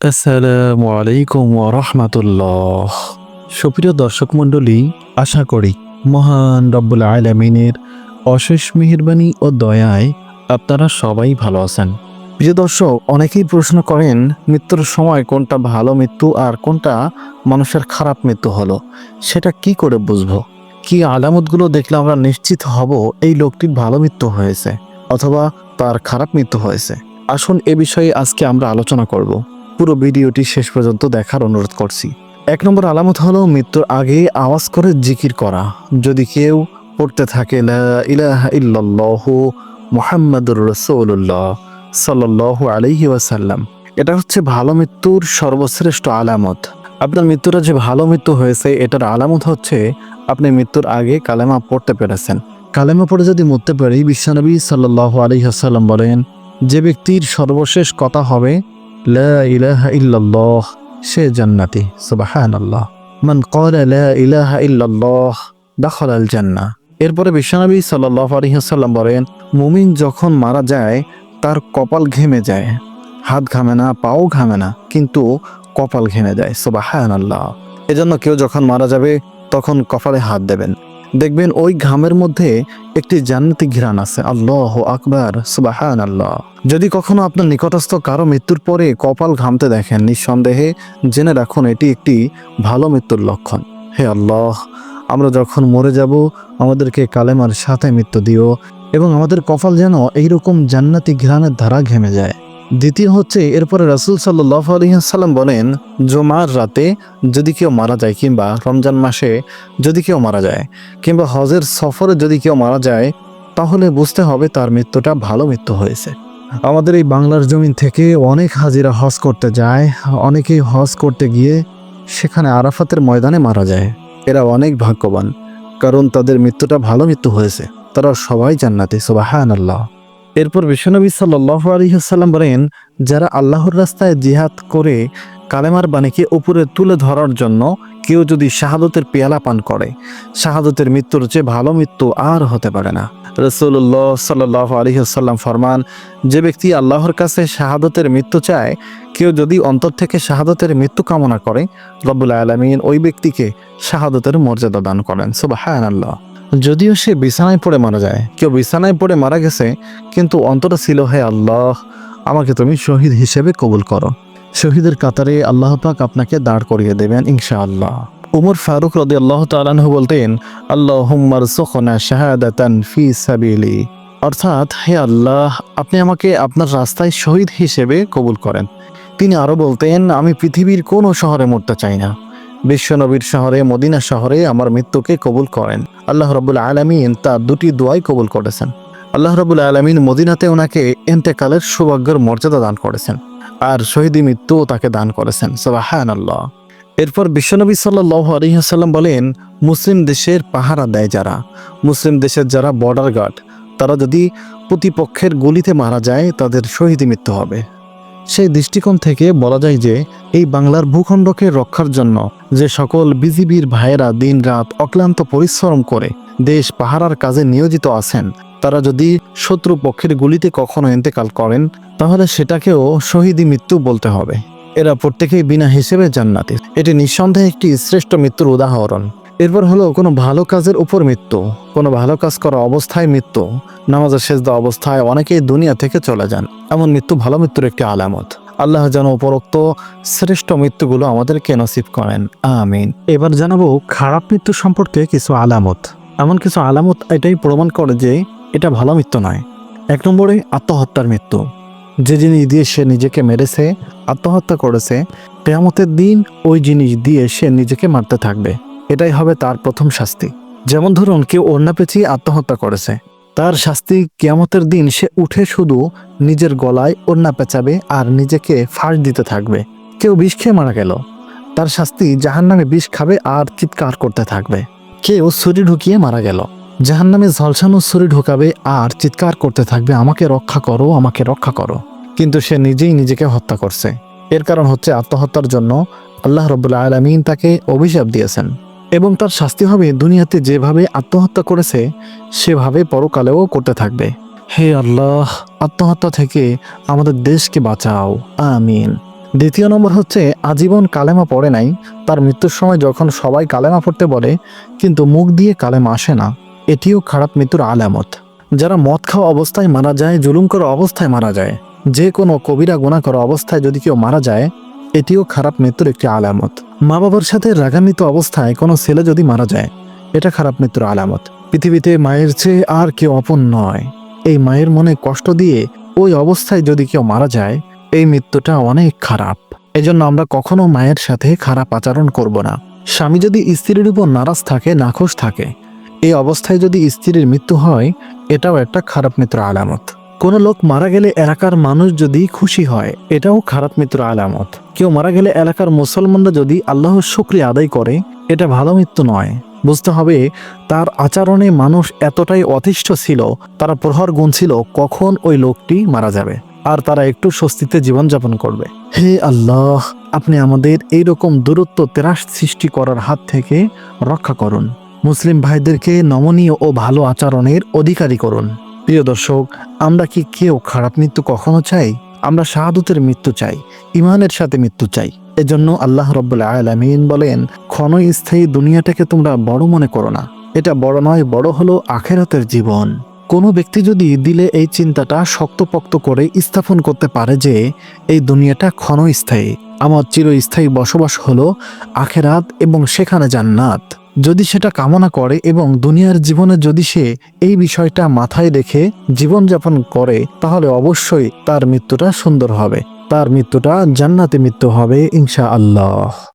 আসসালামু আলাইকুম রহমাতুল্লাহ সুপ্রিয় দর্শক মণ্ডলী, আশা করি মহান রব্বুল আলমিনের অশেষ মেহেরবানি ও দয়ায় আপনারা সবাই ভালো আছেন। প্রিয় দর্শক, অনেকেই প্রশ্ন করেন, মৃত্যুর সময় কোনটা ভালো মৃত্যু আর কোনটা মানুষের খারাপ মৃত্যু হলো? সেটা কি করে বুঝব? কি আলামতগুলো দেখলে আমরা নিশ্চিত হব এই লোকটির ভালো মৃত্যু হয়েছে অথবা তার খারাপ মৃত্যু হয়েছে? আসুন এ বিষয়ে আজকে আমরা আলোচনা করব। পুরো ভিডিওটি শেষ পর্যন্ত দেখার অনুরোধ করছি। এক নম্বর আলামত হলো মৃত্যুর আগে আওয়াজ করে জিকির করা। যদি কেউ পড়তে থাকে মুহাম্মাদুর রাসূলুল্লাহ সাল্লাল্লাহু আলাইহি ওয়াসাল্লাম। এটা হচ্ছে ভালো মৃত্যুর সর্বশ্রেষ্ঠ আলামত। আপনার মৃত্যুটা যে ভালো মৃত্যু হয়েছে, এটার আলামত হচ্ছে আপনি মৃত্যুর আগে কালেমা পড়তে পেরেছেন। কালেমা পড়ে যদি মরতে পারি, বিশ্বনবী সাল্লাল্লাহু আলাইহি ওয়াসাল্লাম বলেন, যে ব্যক্তির সর্বশেষ কথা হবে ইলাহা ইল্লাল্লাহ, সে জান্নাতি, সুবহানাল্লাহ। মান ক্বালা লা ইলাহা ইল্লাল্লাহ দাখাল আল জান্নাহ। এরপরে বিশ্বনবী সাল্লাল্লাহু আলাইহি ওয়াসাল্লাম বলেন, মুমিন যখন মারা যায়, তার কপাল ঘেমে যায়। হাত ঘামে না, পাও ঘামে না, কিন্তু কপাল ঘেমে যায়, সুবহানাল্লাহ। এজন্য কেউ যখন মারা যাবে, তখন কপালে হাত দেবেন। দেখবেন ওই ঘামের মধ্যে একটি জান্নাতি ঘিরান আছে। আল্লাহ আকবার সুবাহান আল্লাহ যদি কখনো আপনার নিকটস্থ কারও মৃত্যুর পরে কপাল ঘামতে দেখেন, নিঃসন্দেহে জেনে রাখুন এটি একটি ভালো মৃত্যুর লক্ষণ। হে আল্লাহ, আমরা যখন মরে যাব, আমাদেরকে কালেমার সাথে মৃত্যু দিও এবং আমাদের কপাল যেন এইরকম জান্নাতি ঘিরানের ধারা ঘেমে যায়। দ্বিতীয় হচ্ছে, এরপরে রাসুল সাল্লাহ আলহিহাল্লাম বলেন, জমার রাতে যদি কেউ মারা যায় কিংবা রমজান মাসে যদি কেউ মারা যায়, কিংবা হজের সফরে যদি কেউ মারা যায়, তাহলে বুঝতে হবে তার মৃত্যুটা ভালো মৃত্যু হয়েছে। আমাদের এই বাংলার জমিন থেকে অনেক হাজিরা হজ করতে যায়, অনেকেই হজ করতে গিয়ে সেখানে আরাফাতের ময়দানে মারা যায়। এরা অনেক ভাগ্যবান, কারণ তাদের মৃত্যুটা ভালো মৃত্যু হয়েছে। তারা সবাই জান্নাতে সুবাহান আল্লাহ এরপর বিশ্বনবী সাল্লাহ আলহিহাল্লাম বলেন, যারা আল্লাহর রাস্তায় জিহাদ করে কালেমার বাণীকে উপরে তুলে ধরার জন্য কেউ যদি শাহাদতের পেয়ালা পান করে, শাহাদতের মৃত্যুর চেয়ে ভালো মৃত্যু আর হতে পারে না। রসুল্লাহ সাল্লাহ আলহিহাল্লাম ফরমান, যে ব্যক্তি আল্লাহর কাছে শাহাদতের মৃত্যু চায়, কেউ যদি অন্তর থেকে শাহাদতের মৃত্যু কামনা করে, রব্বুল আলমিন ওই ব্যক্তিকে শাহাদতের মর্যাদা দান করেন। সুবাহ আল্লাহ যদিও সে বিছানায় পড়ে মারা যায়। কেউ বিছানায় পড়ে মারা গেছে, কিন্তু অন্তরে ছিল, হে আল্লাহ, আমাকে তুমি শহীদ হিসেবে কবুল করো। শহীদের কাতারে আল্লাহ পাক আপনাকে দাঁড় করিয়ে দেবেন, ইনশাআল্লাহ। উমর ফারুক রদি আল্লাহ তালাহ বলতেন আল্লাহ হুম্মার সোখনা শাহাদাতান ফি সাবিলি। অর্থাৎ, হে আল্লাহ, আপনি আমাকে আপনার রাস্তায় শহীদ হিসেবে কবুল করেন। তিনি আরও বলতেন, আমি পৃথিবীর কোনো শহরে মরতে চাই না। বিশ্বনবীর শহরে, মদিনা শহরে আমার মৃত্যুকে কবুল করেন। আল্লাহ রবুল আলমিন তার দুটি দোয়াই কবুল করেছেন। আল্লাহ রবুল আলমিন মদিনাতে ওনাকে এন্তেকালের সৌভাগ্যের মর্যাদা দান করেছেন আর শহীদি মৃত্যুও তাকে দান করেছেন। সবাহান আল্লাহ এরপর বিশ্বনবী সাল্লাহ আলহিহাসাল্লাম বলেন, মুসলিম দেশের পাহারা দেয় যারা। মুসলিম দেশের যারা বর্ডার গার্ড তারা যদি প্রতিপক্ষের গুলিতে মারা যায়, তাদের শহীদি মৃত্যু হবে। সেই দৃষ্টিকোণ থেকে বলা যায় যে এই বাংলার ভূখণ্ডকে রক্ষার জন্য যে সকল বিজিবির ভাইয়েরা দিন রাত অক্লান্ত পরিশ্রম করে দেশ পাহারার কাজে নিয়োজিত আছেন, তারা যদি শত্রু পক্ষের গুলিতে কখনো ইন্তেকাল করেন, তাহলে সেটাকেও শহীদি মৃত্যু বলতে হবে। এরা প্রত্যেকেই বিনা হিসেবে জান্নাতি এটি নিঃসন্দেহে একটি শ্রেষ্ঠ মৃত্যুর উদাহরণ। এরপর হলো কোনো ভালো কাজের উপর মৃত্যু, কোনো ভালো কাজ করা অবস্থায় মৃত্যু, নামাজের দেওয়া অবস্থায় অনেকেই দুনিয়া থেকে চলে যান। এমন মৃত্যু ভালো মৃত্যুর একটি আলামত। আল্লাহ যেন উপরোক্ত শ্রেষ্ঠ মৃত্যুগুলো আমাদেরকে নসিব করেন। আমিন। এবার জানাব খারাপ মৃত্যু সম্পর্কে কিছু আলামত। এমন কিছু আলামত এটাই প্রমাণ করে যে এটা ভালো মৃত্যু নয়। এক নম্বরে আত্মহত্যার মৃত্যু। যে জিনিস দিয়ে সে নিজেকে মেরেছে, আত্মহত্যা করেছে, কেয়ামতের দিন ওই জিনিস দিয়ে সে নিজেকে মারতে থাকবে। এটাই হবে তার প্রথম শাস্তি। যেমন ধরুন, কেউ অন্য পেঁচিয়ে আত্মহত্যা করেছে। তার শাস্তি কেয়ামতের দিন সে উঠে শুধু নিজের গলায় ওড়না পেঁচাবে আর নিজেকে ফাঁস দিতে থাকবে। কেউ বিষ খেয়ে মারা গেল। তার শাস্তি জাহান নামে বিষ খাবে আর চিৎকার করতে থাকবে। কেউ ছুরি ঢুকিয়ে মারা গেল। জাহান নামে ঝলসানো ছুরি ঢুকাবে আর চিৎকার করতে থাকবে, আমাকে রক্ষা করো, আমাকে রক্ষা করো। কিন্তু সে নিজেই নিজেকে হত্যা করছে। এর কারণ হচ্ছে আত্মহত্যার জন্য আল্লাহ রবুল্লা আলমিন তাকে অভিশাপ দিয়েছেন। এবং তার শাস্তি হবে দুনিয়াতে যেভাবে আত্মহত্যা করেছে, সেভাবে পরকালেও করতে থাকবে। হে আল্লাহ, আত্মহত্যা থেকে আমাদের দেশকে বাঁচাও। আমিন। দ্বিতীয় নম্বর হচ্ছে, আজীবন কালেমা পড়ে নাই। তার মৃত্যুর সময় যখন সবাই কালেমা পড়তে বলে, কিন্তু মুখ দিয়ে কালেমা আসে না। এটিও খারাপ মৃত্যুর আলামত। যারা মদ খাওয়া অবস্থায় মারা যায়, জুলুম করা অবস্থায় মারা যায়। যে কোনো কবিরা গুণা করা অবস্থায় যদি কেউ মারা যায়, এটিও খারাপ মৃত্যুর একটি আলামত। মা বাবার সাথে রাগান্বিত অবস্থায় কোনো ছেলে যদি মারা যায়, এটা খারাপ মৃত্যুর আলামত। পৃথিবীতে মায়ের চেয়ে আর কেউ অপন নয়। এই মায়ের মনে কষ্ট দিয়ে ওই অবস্থায় যদি কেউ মারা যায়, এই মৃত্যুটা অনেক খারাপ। এজন্য আমরা কখনো মায়ের সাথে খারাপ আচরণ করব না। স্বামী যদি স্ত্রীর উপর নারাজ থাকে, নাখোশ থাকে, এই অবস্থায় যদি স্ত্রীর মৃত্যু হয়, এটাও একটা খারাপ মৃত্যুর আলামত। কোনো লোক মারা গেলে এলাকার মানুষ যদি খুশি হয়, এটাও খারাপ মিত্র আলামত। কেউ মারা গেলে এলাকার মুসলমানরা যদি আল্লাহর শুক্রিয়া আদায় করে, এটা ভালো মৃত্যু নয়। বুঝতে হবে, তার আচরণে মানুষ এতটাই অতিষ্ঠ ছিল, তারা প্রহর গুণ ছিল কখন ওই লোকটি মারা যাবে, আর তারা একটু স্বস্তিতে জীবনযাপন করবে। হে আল্লাহ, আপনি আমাদের এই রকম দূরত্ব, তেরাস সৃষ্টি করার হাত থেকে রক্ষা করুন। মুসলিম ভাইদেরকে নমনীয় ও ভালো আচরণের অধিকারী করুন। প্রিয় দর্শক, আমরা কি কেউ খারাপ মৃত্যু কখনো চাই? আমরা শাহাদুতের মৃত্যু চাই ইমানের সাথে মৃত্যু চাই। এজন্য আল্লাহ রব্বুল্লাহ আলমিন বলেন, ক্ষণস্থায়ী দুনিয়াটাকে তোমরা বড় মনে করো না। এটা বড় নয়, বড় হলো আখেরাতের জীবন। কোনো ব্যক্তি যদি দিলে এই চিন্তাটা শক্তপোক্ত করে স্থাপন করতে পারে যে, এই দুনিয়াটা ক্ষণস্থায়ী। আমার চিরস্থায়ী বসবাস হলো আখেরাত এবং সেখানে জান্নাত। যদি সেটা কামনা করে এবং দুনিয়ার জীবনে যদি সে এই বিষয়টা মাথায় রেখে জীবনযাপন করে, তাহলে অবশ্যই তার মৃত্যুটা সুন্দর হবে। তার মৃত্যুটা জান্নাতে মৃত্যু হবে ইনশা আল্লাহ